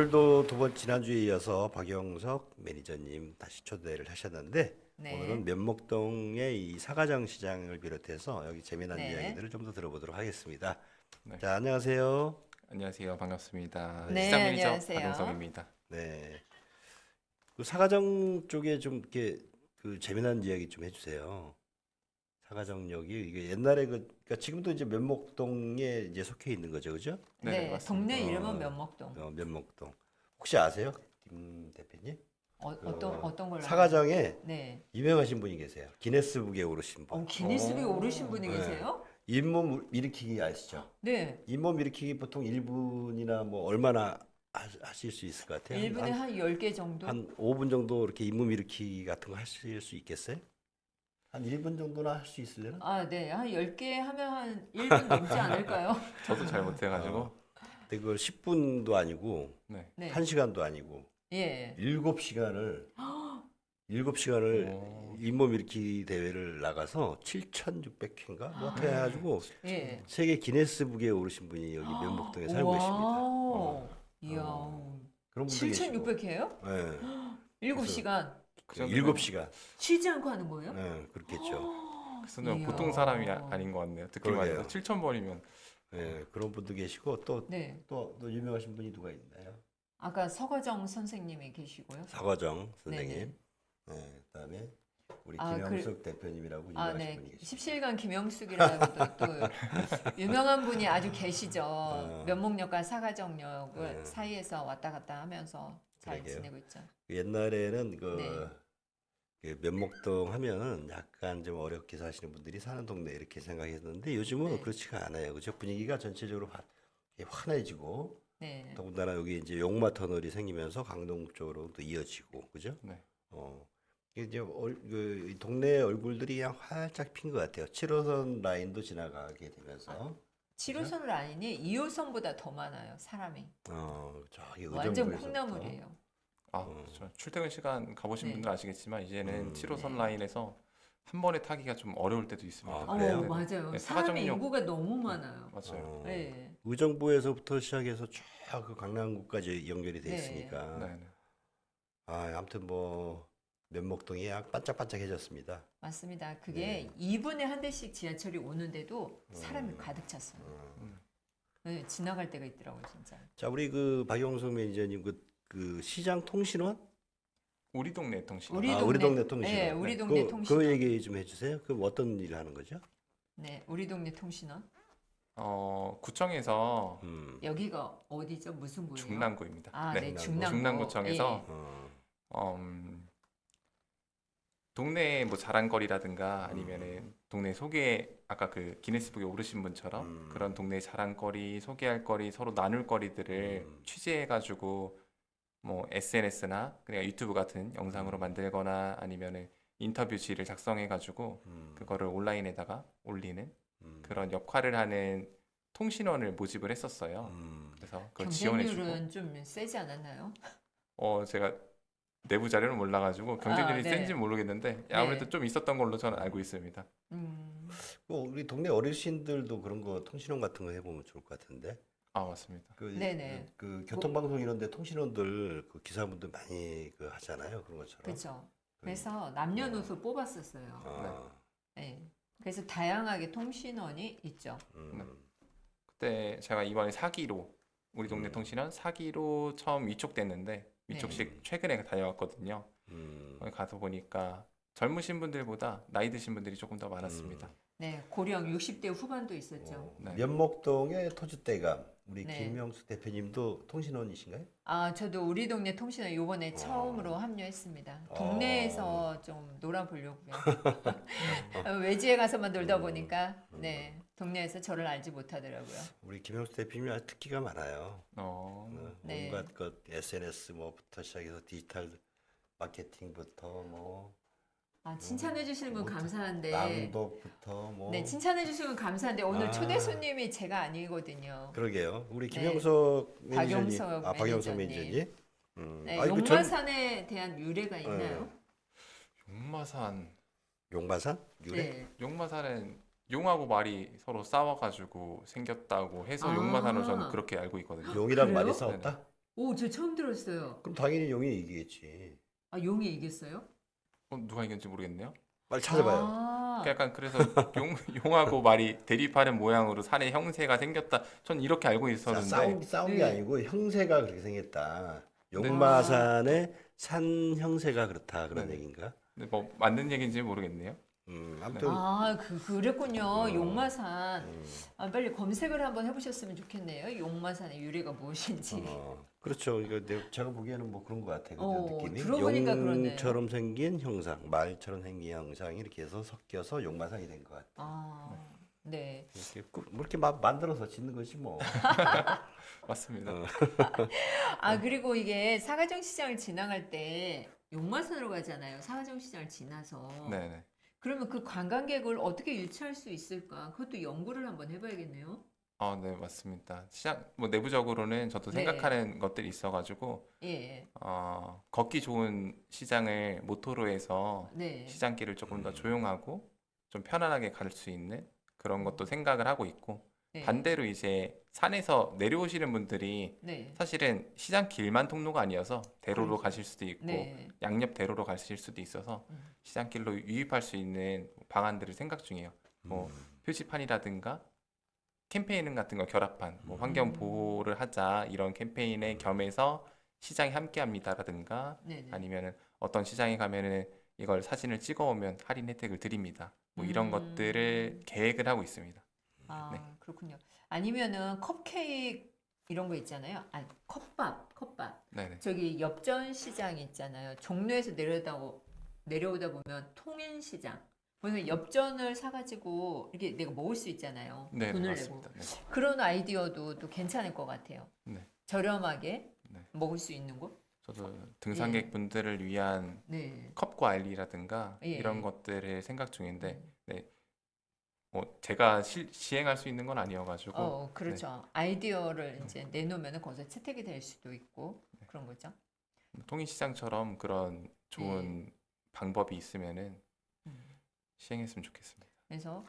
오늘도 두 번 지난주에 이어서 박영석 매니저님 다시 초대를 하셨는데 네. 오늘은 면목동의 이 사가정 시장을 비롯해서 여기 재미난 네. 이야기들을 좀 더 들어보도록 하겠습니다. 네. 자 안녕하세요. 안녕하세요. 반갑습니다. 네, 시장 매니저 안녕하세요. 박영석입니다. 네. 그 사가정 쪽에 좀 이렇게 그 재미난 이야기 좀 해주세요. 사가정역이 이게 옛날에 그 그러니까 지금도 이제 면목동에 이제 속해 있는 거죠, 그죠? 네, 네, 맞습니다. 동네 어. 이름은 면목동. 어, 면목동. 혹시 아세요, 김 대표님? 어, 어떤 어떤 걸로? 알아요? 네. 유명하신 분이 계세요. 기네스북에 오르신 분. 어, 기니스북에 오. 오르신 분이 네. 계세요? 잇몸 일으키기 아시죠? 네. 잇몸 일으키기 보통 1분이나 뭐 얼마나 하, 하실 수 있을 것 같아요? 1분에 한 10개 정도? 한 5분 정도 이렇게 잇몸 일으키기 같은 거 하실 수 있겠어요? 한 1분 정도나 할 수 있을래나? 아, 네. 한 10개 하면 한 1분 넘지 않을까요? 저도 잘 못해가지고 근데 그걸 10분도 아니고 네. 네. 1시간도 아니고 예. 7시간을 7시간을 오. 잇몸 일으키기 대회를 나가서 7,600회인가 뭐 아. 해가지고 예. 세계 기네스북에 오르신 분이 여기 면목동에 살고 계십니다. 와우. 이야. 어. 그런 분도 계시고. 7,600회요? 네. 7시간 그 정도면- 일곱 시간. 쉬지 않고 하는 거예요? 네, 그렇겠죠. 그 정도면 이야. 보통 사람이 아- 아닌 것 같네요. 듣기만 해도 그러게요. 7천 번이면 네, 그런 분도 계시고 또 또 네. 또 유명하신 분이 누가 있나요? 아까 서과정 선생님이 계시고요. 사과정 선생님. 네네. 네, 그다음에 우리 아, 김영숙 대표님이라고 아, 유명하신 네. 분이 계시고. 십실간 김영숙이라고 또, 또 유명한 분이 아주 계시죠. 어. 면목역과 사가정역 을 네. 사이에서 왔다 갔다 하면서 잘 그러게요. 지내고 있죠. 옛날에는 그, 네. 그 면목동 하면은 약간 좀 어렵게 사시는 분들이 사는 동네 이렇게 생각했는데 요즘은 네. 그렇지가 않아요. 그죠? 분위기가 전체적으로 화, 이렇게 환해지고 네. 더군다나 여기 이제 용마 터널이 생기면서 강동 쪽으로 또 이어지고 그죠? 네. 어. 이제 얼, 그, 이 동네 얼굴들이 그냥 활짝 핀 것 같아요. 7호선 라인도 지나가게 되면서 7호선 라인이 2호선보다 더 많아요. 사람이. 어, 저기 완전 의정부에서부터 콩나물이에요. 아, 어. 저 출퇴근 시간 가보신 네. 분들 아시겠지만 이제는 음. 7호선 네. 라인에서 한 번에 타기가 좀 어려울 때도 있습니다. 아, 어, 그래요? 맞아요. 네, 사가정역- 인구가 너무 많아요. 맞아요. 어, 네. 의정부에서부터 시작해서 쫙그 강남구까지 연결이 돼 네. 있으니까 네. 네. 아, 아무튼 뭐 면목동이 약 반짝반짝해졌습니다. 맞습니다. 그게 2분에 한 대씩 지하철이 오는데도 사람이 가득 찼어요. 음. 네, 지나갈 때가 있더라고요, 진짜. 자, 우리 그 박영석 매니저님 그, 그 시장 통신원? 우리 동네 통신. 우리 아, 동네, 우리 동네 통신원. 네, 우리 그, 동네 그 통신원. 얘기 좀 해주세요. 그럼 어떤 일을 하는 거죠? 네, 우리 동네 통신원. 어, 구청에서 음. 여기가 어디죠? 무슨 구예요? 중남구입니다. 아, 네. 네, 중남구. 중남구. 중남구청에서 어, 어, 음, 동네 뭐 자랑거리라든가 아니면은 동네 소개 아까 그 기네스북에 오르신 분처럼 음. 그런 동네 자랑거리, 소개할 거리, 서로 나눌 거리들을 음. 취재해가지고 뭐 SNS나 그냥 유튜브 같은 영상으로 만들거나 아니면은 인터뷰 지를 작성해가지고 음, 그거를 온라인에다가 올리는 음, 그런 역할을 하는 통신원을 모집을 했었어요. 음. 그래서 그걸 지원해주고 경쟁률은 좀 세지 않았나요? 어 제가 내부 자료는 몰라가지고 경쟁률이 아, 네. 센지 는 모르겠는데 아무래도 좀 있었던 걸로 저는 알고 있습니다. 음, 뭐 우리 동네 어르신들도 그런 거 통신원 같은 거 해보면 좋을 것 같은데. 아 맞습니다. 그, 네네. 그 교통방송 이런데 통신원들 그 기사분들 많이 그 하잖아요 그런 것처럼. 그렇죠. 그래서 남녀노소 뽑았었어요. 아, 네. 그래서 다양하게 통신원이 있죠. 음, 그때 제가 이번에 사기로 우리 동네 음. 통신원 사기로 처음 위촉됐는데 위촉식 최근에 다녀왔거든요. 음, 거기 가서 보니까 젊으신 분들보다 나이 드신 분들이 조금 더 많았습니다. 네, 고령 60대 후반도 있었죠. 어, 네. 면목동의 토주대감 우리 네. 김명수 대표님도 통신원이신가요? 아, 저도 우리 동네 통신원 요번에 어. 처음으로 합류했습니다. 어. 동네에서 좀 놀아보려고요. 어, 외지에 가서만 놀다 음. 보니까 네, 동네에서 저를 알지 못하더라고요. 우리 김명수 대표님이 아주 특기가 많아요. 어, 어, 네. 온갖 그 SNS 뭐부터 시작해서 디지털 마케팅부터 뭐 아, 칭찬해 주시는 건 뭐, 감사한데 낭독부터 뭐 네, 칭찬해 주시면 감사한데 오늘 아. 초대 손님이 제가 아니거든요. 그러게요. 우리 네. 김영석 매니저님, 박영석 아 박영석 매니저님. 매니저님. 음. 네, 전- 용마산에 대한 유래가 있나요? 용마산 용마산? 유래? 네. 용마산은 용하고 말이 서로 싸워가지고 생겼다고 해서 아. 용마산으로 저는 그렇게 알고 있거든요. 용이란 그래요? 말이 싸웠다. 오, 저 처음 들었어요. 그럼 당연히 용이 이기겠지. 아, 용이 이겼어요? 어, 누가 이겼는지 모르겠네요. 빨리 찾아봐요. 아, 그러니까 약간 그래서 용, 용하고 말이 대립하는 모양으로 산에 형새가 생겼다. 전 이렇게 알고 자, 있었는데 싸운 싸운 게 네. 아니고 형세가 그렇게 생겼다. 용마산의 산 형세가 그렇다 그런 네. 얘기인가? 근데 뭐 맞는 얘기인지 모르겠네요. 음, 아무튼 아, 그, 그랬군요. 어. 용마산. 음, 아, 빨리 검색을 한번 해보셨으면 좋겠네요. 용마산의 유래가 무엇인지. 어, 그렇죠. 이거 내- 제가 보기에는 뭐 그런 것 같아. 그 어, 느낌이 들어보니까. 용처럼 생긴 형상, 말처럼 생긴 형상이 이렇게 해서 섞여서 용마산이 된 것 같아. 아, 네. 이렇게 꾸- 뭐 이렇게 막 만들어서 짓는 거지 뭐. 맞습니다. 어. 아, 그리고 이게 사가정 시장을 지나갈 때 용마산으로 가잖아요. 사가정 시장을 지나서. 네네. 그러면 그 관광객을 어떻게 유치할 수 있을까? 그것도 연구를 한번 해봐야겠네요. 아, 네, 맞습니다. 시장 뭐 내부적으로는 저도 네. 생각하는 것들이 있어가지고 예, 어, 걷기 좋은 시장을 모토로 해서 네. 시장길을 조금 더 조용하고 좀 편안하게 갈 수 있는 그런 것도 생각을 하고 있고 네. 반대로 이제 산에서 내려오시는 분들이 네. 사실은 시장 길만 통로가 아니어서 대로로 그렇죠. 가실 수도 있고 네. 양옆 대로로 가실 수도 있어서 음. 시장 길로 유입할 수 있는 방안들을 생각 중이에요. 뭐 음. 표지판이라든가 캠페인 같은 거 결합한 뭐 환경 음. 보호를 하자 이런 캠페인에 겸해서 시장이 함께합니다라든가 네. 네. 아니면은 어떤 시장에 가면은 이걸 사진을 찍어오면 할인 혜택을 드립니다. 뭐 이런 음. 것들을 계획을 하고 있습니다. 아, 네. 그렇군요. 아니면은 컵케이크 이런 거 있잖아요. 아, 컵밥, 컵밥. 네네. 저기 엽전 시장 있잖아요. 종로에서 내려다 오- 내려오다 보면 통인 시장. 그래서 엽전을 사가지고 이렇게 내가 먹을 수 있잖아요. 네, 돈을 맞습니다. 내고. 네. 그런 아이디어도 또 괜찮을 것 같아요. 네. 저렴하게 네. 먹을 수 있는 곳. 저도 등산객 분들을 위한 네. 컵과 알리라든가 예. 이런 것들을 생각 중인데 음. 뭐 제가 시, 시행할 수 있는 건 아니어가지고 어, 그렇죠. 아이디어를 음. 이제 내놓으면 거기서 채택이 될 수도 있고 네. 그런 거죠. 통일시장처럼 그런 좋은 방법이 있으면은 음. 시행했으면 좋겠습니다. 그래서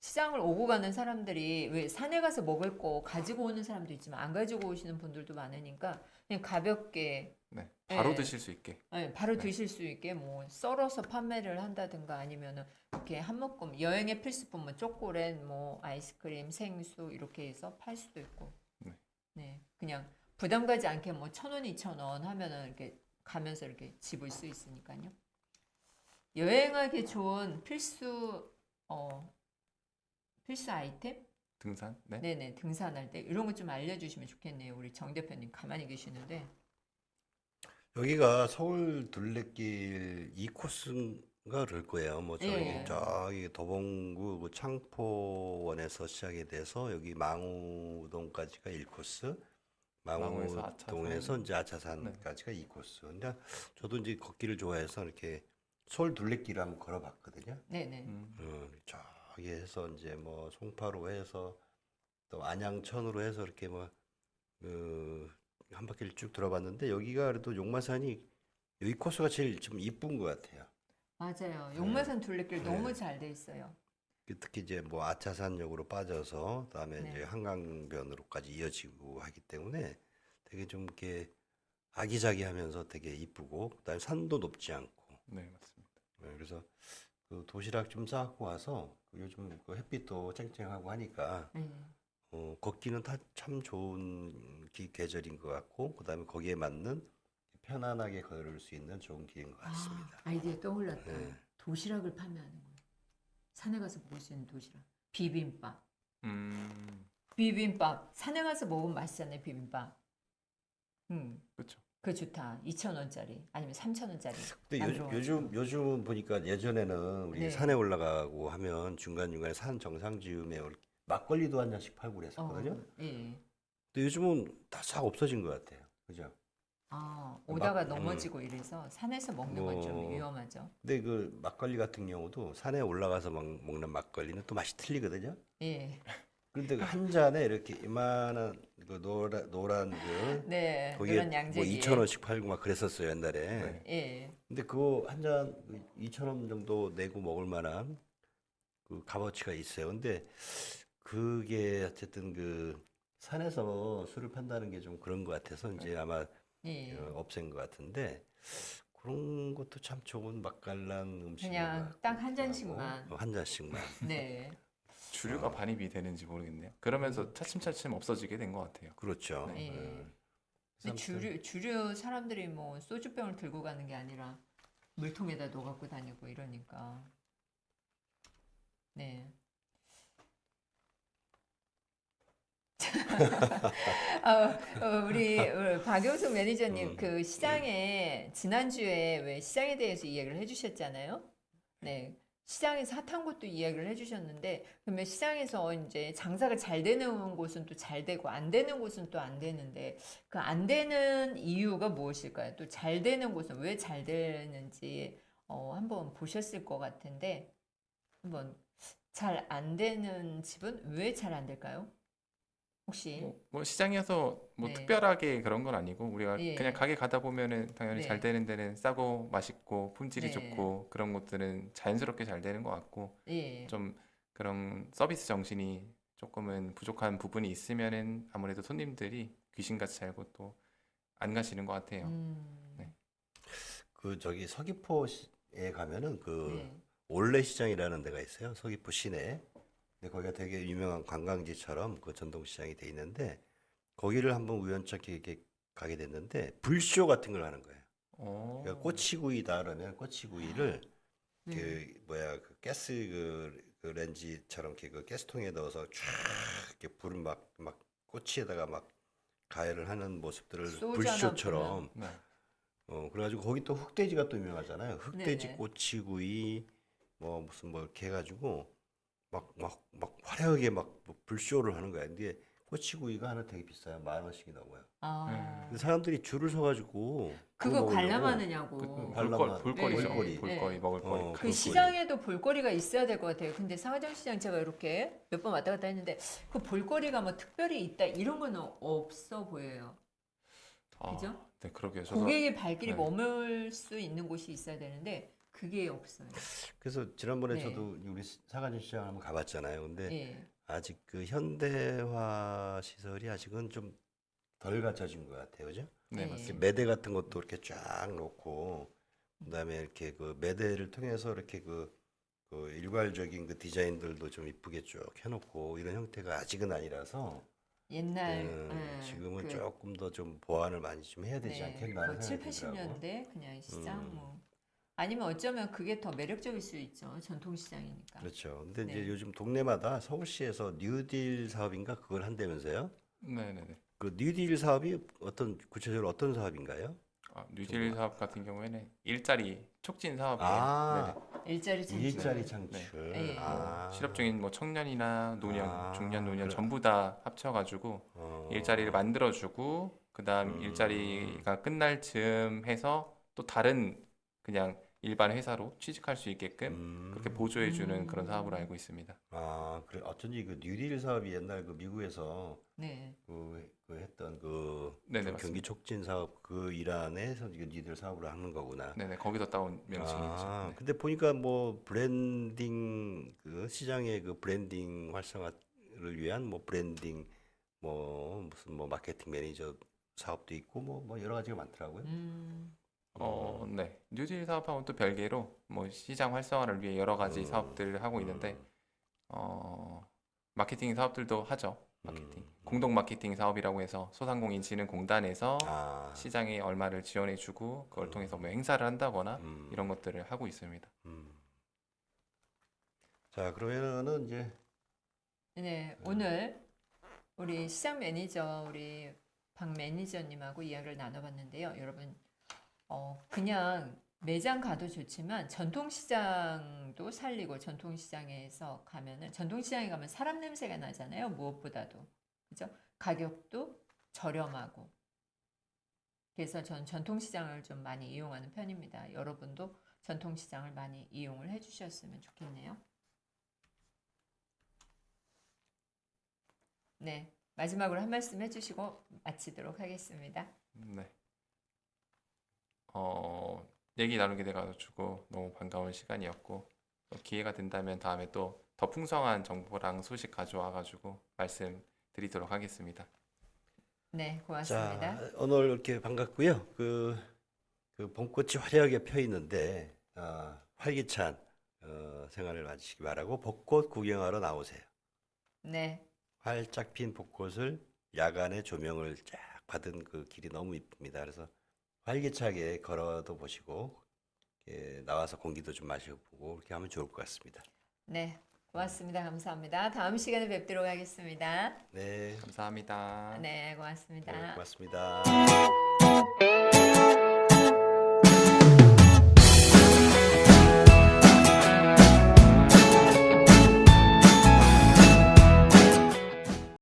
시장을 오고 가는 사람들이 왜 산에 가서 먹을 거 가지고 오는 사람도 있지만 안 가지고 오시는 분들도 많으니까 그냥 가볍게 네, 바로 예. 드실 수 있게. 예, 바로 네. 드실 수 있게 뭐 썰어서 판매를 한다든가 아니면은 이렇게 한 묶음 여행의 필수품 뭐 초콜릿 뭐 아이스크림 생수 이렇게 해서 팔 수도 있고 네. 네 그냥 부담 가지 않게 뭐 천 원 이천 원 하면은 이렇게 가면서 이렇게 집을 수 있으니까요 여행하기 좋은 필수 어 필수 아이템 등산? 네. 네네 등산할 때 이런 거 좀 알려주시면 좋겠네요 우리 정 대표님 가만히 계시는데 여기가 서울 둘레길 2코스인가 그럴 거예요. 뭐 저기 예. 저기 도봉구 그 창포원에서 시작이 돼서 여기 망우동까지가 1코스. 망우에서 망우동에서 아차산. 이제 아차산까지가 2코스. 근데 저도 이제 걷기를 좋아해서 이렇게 서울 둘레길을 한번 걸어봤거든요. 네네 음, 어, 저기 해서 이제 뭐 송파로 해서 또 안양천으로 해서 이렇게 뭐 그 한 바퀴를 쭉 돌아봤는데 여기가 그래도 용마산이 여기 코스가 제일 좀 이쁜 것 같아요. 맞아요 용마산 둘레길 네. 너무 잘 돼 있어요 그 특히 이제 뭐 아차산역으로 빠져서 그다음에 네. 이제 한강변으로까지 이어지고 하기 때문에 되게 좀 이렇게 아기자기하면서 되게 이쁘고 그다음에 산도 높지 않고 네, 맞습니다. 네, 그래서 그 도시락 좀 싸갖고 와서 그 요즘 그 햇빛도 쨍쨍하고 하니까 네. 어, 걷기는 다 참 좋은 기, 계절인 것 같고 그다음에 거기에 맞는 편안하게 걸을 수 있는 좋은 길인 것 같습니다. 아, 아이디어 떠올랐다. 네. 도시락을 판매하는 거예요. 산에 가서 먹을 수 있는 도시락. 비빔밥. 음, 비빔밥. 산에 가서 먹으면 맛있잖아요, 비빔밥. 음. 그렇죠. 그 좋다. 2,000원짜리 아니면 3,000원짜리. 근데 요, 요즘 요즘 보니까 예전에는 우리 네. 산에 올라가고 하면 중간 중간에 산 정상 지음에 올- 막걸리도 한 잔씩 팔고 그랬었거든요. 어, 예. 근데 요즘은 다 싹 없어진 것 같아요. 그죠? 아, 오다가 막- 음. 넘어지고 이래서 산에서 먹는 건좀 뭐- 위험하죠. 근데 그 막걸리 같은 경우도 산에 올라가서 먹, 먹는 막걸리는 또 맛이 틀리거든요. 예. 그런데 그한 잔에 이렇게 이만한 그 노란 노란 그 네. 거기에 뭐 양재기. 2천 원씩 팔고 막 그랬었어요 옛날에. 네. 예. 근데 그거 한 잔 2천 원 정도 내고 먹을 만한 그 값어치가 있어요. 근데 그게 어쨌든 그 산에서 술을 판다는 게 좀 그런 것 같아서 이제 아마 예. 어, 없앤 것 같은데 그런 것도 참 좋은 맛깔난 음식인 그냥 것 딱한 같기도 잔씩만. 하고. 어, 한 잔씩만. 네. 주류가 반입이 되는지 모르겠네요. 그러면서 차츰차츰 없어지게 된 것 같아요. 그렇죠. 네. 예. 근데 주류 주류 사람들이 뭐 소주병을 들고 가는 게 아니라 물통에다 넣어 갖고 다니고 이러니까. 네. 아, 어, 우리 어, 박용숙 매니저님 음. 그 시장에 지난주에 왜 시장에 대해서 이야기를 해주셨잖아요. 네. 시장에서 핫한 것도 이야기를 해주셨는데 그러면 시장에서 이제 장사가 잘 되는 곳은 또 잘 되고 안 되는 곳은 또 안 되는데 그 안 되는 이유가 무엇일까요? 또 잘 되는 곳은 왜 잘 되는지 어, 한번 보셨을 것 같은데 한번 잘 안 되는 집은 왜 잘 안 될까요? 혹시 뭐, 뭐 시장에서 뭐 네. 특별하게 그런 건 아니고 우리가 예. 그냥 가게 가다 보면은 당연히 네. 잘 되는 데는 싸고 맛있고 품질이 네. 좋고 그런 것들은 자연스럽게 잘 되는 것 같고 예. 좀 그런 서비스 정신이 조금은 부족한 부분이 있으면은 아무래도 손님들이 귀신같이 살고 또 안 가시는 것 같아요. 음, 네. 그 저기 서귀포에 가면은 그 네. 올레 시장이라는 데가 있어요. 서귀포 시내. 거기가 되게 유명한 관광지처럼 그 전통시장이 돼 있는데 거기를 한번 우연찮게 이렇게 가게 됐는데 불쇼 같은 걸 하는 거예요. 어. 그러니까 꼬치구이다 그러면 꼬치구이를 네. 그 뭐야 그 가스 그, 그 렌지처럼 이렇게 그 가스통에 넣어서 쫙 이렇게 불을 막 막 꼬치에다가 막 가열을 하는 모습들을 소주 하나 불쇼처럼 네. 어 그래가지고 거기 또 흑돼지가 또 유명하잖아요. 흑돼지 네네. 꼬치구이 뭐 무슨 뭐 이렇게 해가지고 막 막 막 화려하게 막뭐 불쇼를 하는 거야. 근데 꼬치구이가 하나 되게 비싸요. 만 원씩이 넘어요. 아, 근데 사람들이 줄을 서가지고 그거 먹으려고 관람하느냐고. 그, 관람만. 볼거 볼거리죠. 볼거리. 볼거리 먹을 거리. 어, 그 볼거리. 시장에도 볼거리가 있어야 될 것 같아요. 근데 상하정 시장 제가 이렇게 몇 번 왔다 갔다 했는데 그 볼거리가 뭐 특별히 있다 이런 거는 없어 보여요. 아, 그죠? 네, 그러게요. 저도 고객의 발길이 네. 머물 수 있는 곳이 있어야 되는데 그게 없어요. 그래서 지난번에 네. 저도 우리 사가진 시장 한번 가봤잖아요. 근데 예. 아직 그 현대화 시설이 아직은 좀 덜 갖춰진 것 같아요, 그죠? 네, 네. 맞습니다. 매대 같은 것도 이렇게 쫙 놓고 그다음에 이렇게 그 매대를 통해서 이렇게 그, 그 일괄적인 그 디자인들도 좀 이쁘게 쭉 해놓고 이런 형태가 아직은 아니라서 옛날 음, 예, 지금은 그, 조금 더 좀 보완을 많이 좀 해야 되지 네, 않겠나 뭐 7, 생각이 들더라고. 80년대 그냥 시장 음. 뭐 아니면 어쩌면 그게 더 매력적일 수 있죠. 전통 시장이니까. 그렇죠. 근데 네. 이제 요즘 동네마다 서울시에서 뉴딜 사업인가 그걸 한다면서요? 네, 네, 네. 그 뉴딜 사업이 어떤 구체적으로 어떤 사업인가요? 아, 뉴딜 사업 같은 경우에는 일자리 촉진 사업이에요. 아, 네네. 일자리 창출. 일자리 네. 창출. 네. 아, 실업 중인 뭐 청년이나 노년, 아, 중년, 노년 그래. 전부 다 합쳐가지고 어, 일자리를 만들어주고 그다음 음. 일자리가 끝날 즈음 해서 또 다른 그냥 일반 회사로 취직할 수 있게끔 음. 그렇게 보조해 주는 음. 그런 사업으로 알고 있습니다. 아, 그래. 어쩐지 그 뉴딜 사업이 옛날 그 미국에서 네. 그, 그 했던 그 네네, 좀 맞습니다. 경기 촉진 사업 그 일환에서 이거 뉴딜 사업으로 하는 거구나. 네네 거기서 따온 명칭이죠. 아, 네. 근데 보니까 뭐 브랜딩 그 시장의 그 브랜딩 활성화를 위한 뭐 브랜딩 뭐 무슨 뭐 마케팅 매니저 사업도 있고 뭐 뭐 여러 가지가 많더라고요. 음. 어, 네. 뉴딜 사업하고는 또 별개로 뭐 시장 활성화를 위해 여러 가지 음. 사업들을 하고 있는데 어, 마케팅 사업들도 하죠. 마케팅. 음. 공동 마케팅 사업이라고 해서 소상공인 진흥공단에서 아, 시장에 얼마를 지원해 주고 그걸 음. 통해서 뭐 행사를 한다거나 음, 이런 것들을 하고 있습니다. 음. 자, 그러면은 이제 네, 오늘 우리 시장 매니저 우리 박 매니저님하고 이야기를 나눠봤는데요. 여러분, 어, 그냥 매장 가도 좋지만 전통시장도 살리고 전통시장에서 가면은 전통시장에 가면 사람 냄새가 나잖아요. 무엇보다도 그죠? 가격도 저렴하고 그래서 전 전통시장을 좀 많이 이용하는 편입니다. 여러분도 전통시장을 많이 이용을 해주셨으면 좋겠네요. 네, 마지막으로 한 말씀 해주시고 마치도록 하겠습니다. 네. 어, 얘기 나누게 돼가지고 너무 반가운 시간이었고 또 기회가 된다면 다음에 또 더 풍성한 정보랑 소식 가져와가지고 말씀 드리도록 하겠습니다. 네, 고맙습니다. 자, 오늘 이렇게 반갑고요. 그, 그 봄꽃이 화려하게 펴 있는데 아, 활기찬 어, 생활을 마치시기 바라고 벚꽃 구경하러 나오세요. 네, 활짝 핀 벚꽃을 야간에 조명을 쫙 받은 그 길이 너무 이쁩니다. 그래서 활기차게 걸어도 보시고 이렇게 나와서 공기도 좀 마셔보고 이렇게 하면 좋을 것 같습니다. 네, 고맙습니다. 감사합니다. 다음 시간에 뵙도록 하겠습니다. 네, 감사합니다. 네, 고맙습니다. 네 고맙습니다.